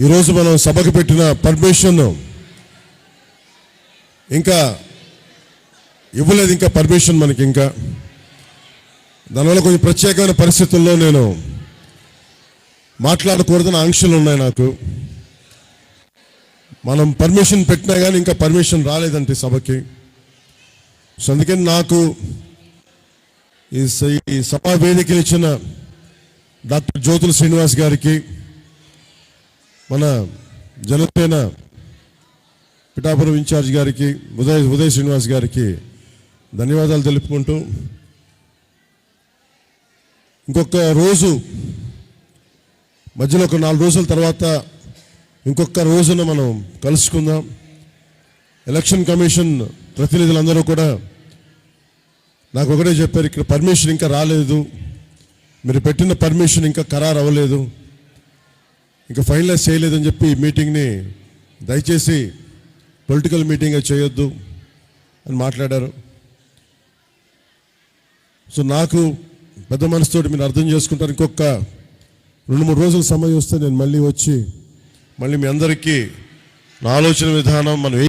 ఈరోజు మనం సభకు పెట్టిన పర్మిషన్ ఇంకా ఇవ్వలేదు ఇంకా పర్మిషన్ మనకి ఇంకా. దానివల్ల కొంచెం ప్రత్యేకమైన పరిస్థితుల్లో నేను మాట్లాడకూడదని ఆంక్షలు ఉన్నాయి నాకు. మనం పర్మిషన్ పెట్టినా కానీ ఇంకా పర్మిషన్ రాలేదంటే సభకి. సో అందుకని నాకు ఈ స- ఈ సభా వేదికలు ఇచ్చిన డాక్టర్ జ్యోతుల శ్రీనివాస్ గారికి మన జనసేన పిఠాపురం ఇన్ఛార్జ్ గారికి ఉదయ్ ఉదయ్ శ్రీనివాస్ గారికి ధన్యవాదాలు తెలుపుకుంటూ ఇంకొక రోజు మధ్యలో ఒక నాలుగు రోజుల తర్వాత ఇంకొక రోజున మనం కలుసుకుందాం. ఎలక్షన్ కమిషన్ ప్రతినిధులందరూ కూడా నాకు ఒకటే చెప్పారు ఇక్కడ పర్మిషన్ ఇంకా రాలేదు. మీరు పెట్టిన పర్మిషన్ ఇంకా ఖరారు అవ్వలేదు ఇంకా ఫైనలైజ్ చేయలేదని చెప్పి ఈ మీటింగ్ని దయచేసి పొలిటికల్ మీటింగ్ చేయొద్దు అని మాట్లాడారు. సో నాకు పెద్ద మనసుతోటి మీరు అర్థం చేసుకుంటారు. ఇంకొక రెండు మూడు రోజుల సమయం వస్తే నేను మళ్ళీ వచ్చి మళ్ళీ మీ అందరికీ నా ఆలోచన విధానం మనం